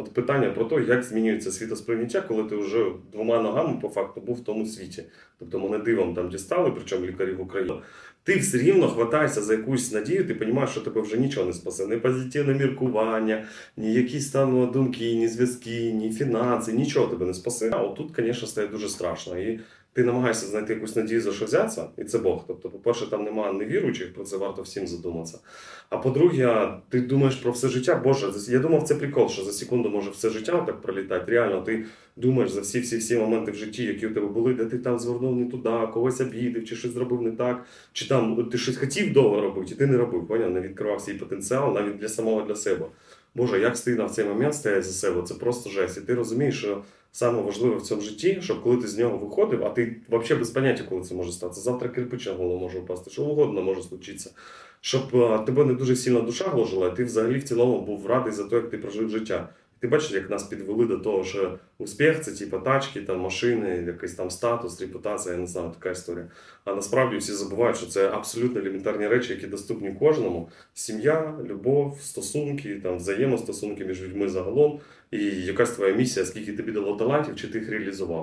От питання про те, як змінюється світосприйняття, коли ти вже двома ногами по факту був в тому світі. Тобто мене дивом там дістали, причому лікарі в Україні. Ти все рівно хватаєшся за якусь надію, ти розумієш, що тебе вже нічого не спасе. Ні позитивне міркування, ні якісь там думки, ні зв'язки, ні фінанси, нічого тебе не спасе. А отут, звісно, стає дуже страшно. І ти намагаєшся знайти якусь надію, за що взятися, і це Бог. Тобто, по-перше, там немає невіруючих, про це варто всім задуматися. А по-друге, ти думаєш про все життя. Боже, я думав, це прикол, що за секунду може все життя так пролітати. Реально, ти думаєш за всі всі всі моменти в житті, які у тебе були, де ти там звернув не туди, когось обідав, чи щось зробив не так, чи там ти щось хотів довго робити, і ти не робив. Поняв? Не відкривав свій потенціал навіть для самого для себе. Боже, як стидно в цей момент стоять за себе, це просто жесть. І ти розумієш, що саме важливе в цьому житті, щоб коли ти з нього виходив, а ти взагалі без поняття, коли це може статися. Завтра кирпич на голову може впасти, що угодно може случитися. Щоб е, тебе не дуже сильно душа гложила, і ти взагалі в цілому був радий за те, як ти прожив життя. Ти бачиш, як нас підвели до того, що успіх це типу тачки, там, машини, якийсь там статус, репутація, я не знаю, така історія. А насправді всі забувають, що це абсолютно елементарні речі, які доступні кожному. Сім'я, любов, стосунки, там, взаємостосунки між людьми загалом, і якась твоя місія, скільки тобі дало талантів, чи ти їх реалізував.